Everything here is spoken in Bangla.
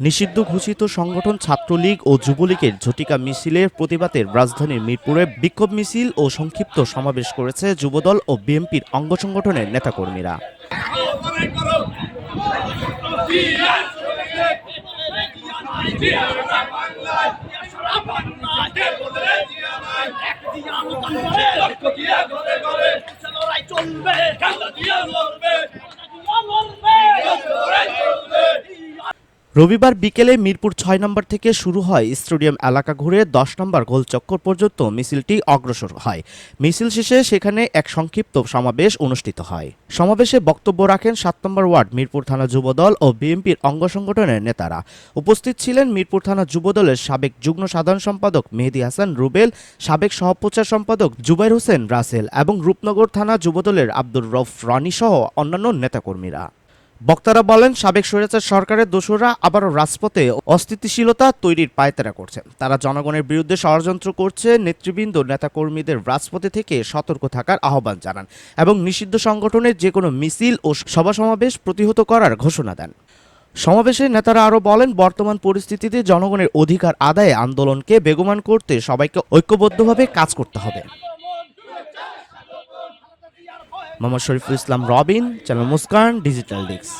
নিষিদ্ধ ঘোষিত সংগঠন ছাত্রলীগ ও যুবলীগের ঝটিকা মিছিলের প্রতিবাদে রাজধানীর মিরপুরে বিক্ষোভ মিছিল ও সংক্ষিপ্ত সমাবেশ করেছে যুবদল ও বিএনপির অঙ্গ সংগঠনের নেতাকর্মীরা। চলবে। রবিবার বিকেলে মিরপুর ছয় নম্বর থেকে শুরু হয় স্টেডিয়াম এলাকা ঘুরে দশ নম্বর গোলচক্কর পর্যন্ত মিছিলটি অগ্রসর হয়। মিছিল শেষে সেখানে এক সংক্ষিপ্ত সমাবেশ অনুষ্ঠিত হয়। সমাবেশে বক্তব্য রাখেন সাত নম্বর ওয়ার্ড মিরপুর থানা যুবদল ও বিএনপির অঙ্গ সংগঠনের নেতারা। উপস্থিত ছিলেন মিরপুর থানা যুবদলের সাবেক যুগ্ম সাধারণ সম্পাদক মেহেদি হাসান, রুবেল, সাবেক সহপ্রচার সম্পাদক জুবাইর হোসেন রাসেল এবং রূপনগর থানা যুবদলের আব্দুর রফ রানী সহ অন্যান্য নেতাকর্মীরা। বক্তারা বলেন, সাবেক স্বৈরাচার সরকারের দোষরা আবারও রাজপথে অস্থিতিশীলতা তৈরির পায়তারা করছে। তারা জনগণের বিরুদ্ধে ষড়যন্ত্র করছে, নেতৃবৃন্দ, নেতাকর্মীদের রাজপথে থেকে সতর্ক থাকার আহ্বান জানান এবং নিষিদ্ধ সংগঠনের যে কোনো মিছিল ও সভা সমাবেশ প্রতিহত করার ঘোষণা দেন। সমাবেশে নেতারা আরও বলেন, বর্তমান পরিস্থিতিতে জনগণের অধিকার আদায়ে আন্দোলনকে বেগমান করতে সবাইকে ঐক্যবদ্ধভাবে কাজ করতে হবে। Mohammad Shariful Islam Robin channel Muskan digital desk.